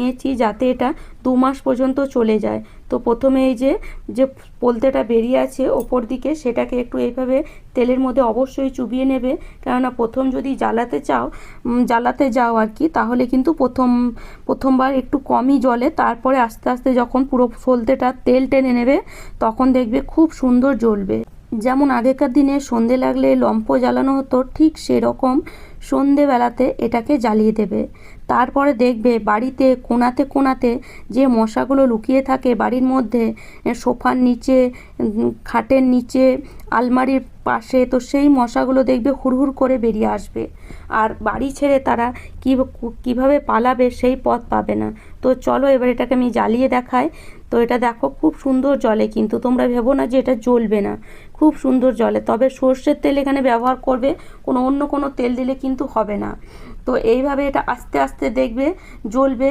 নিয়েছি যাতে এটা দু মাস পর্যন্ত চলে যায়। তো প্রথমে এই যে যে পোলতেটা বেরিয়ে আছে ওপর দিকে, সেটাকে একটু এইভাবে তেলের মধ্যে অবশ্যই চুবিয়ে নেবে। কেননা প্রথম যদি জ্বালাতে চাও জ্বালাতে যাও আর কি, তাহলে কিন্তু প্রথম, প্রথমবার একটু কমই জ্বলে তারপরে আস্তে আস্তে যখন পুরো সলতেটা তেল টেনে নেবে, তখন দেখবে খুব সুন্দর জ্বলবে। যেমন আগেকার দিনে সন্ধে লাগলে লম্প জ্বালানো হতো, ঠিক সেরকম সন্ধেবেলাতে এটাকে জ্বালিয়ে দেবে। তারপরে দেখবে বাড়িতে কোনাতে কোনাতে যে মশাগুলো লুকিয়ে থাকে বাড়ির মধ্যে সোফার নিচে খাটের নিচে, আলমারির পাশে, তো সেই মশাগুলো দেখবে হুড়হুড় করে বেরিয়ে আসবে। আর বাড়ি ছেড়ে তারা কী, কীভাবে পালাবে সেই পথ পাবে না। তো চলো এবার এটাকে আমি জ্বালিয়ে দেখাই। তো এটা দেখো খুব সুন্দর জলে কিন্তু তোমরা ভেবো না যে এটা জ্বলবে না। খুব সুন্দর জলে। তবে সর্ষের তেল এখানে ব্যবহার করবে, কোনো অন্য কোনো তেল দিলে কিন্তু হবে না। তো এইভাবে এটা আস্তে আস্তে দেখবে, জ্বলবে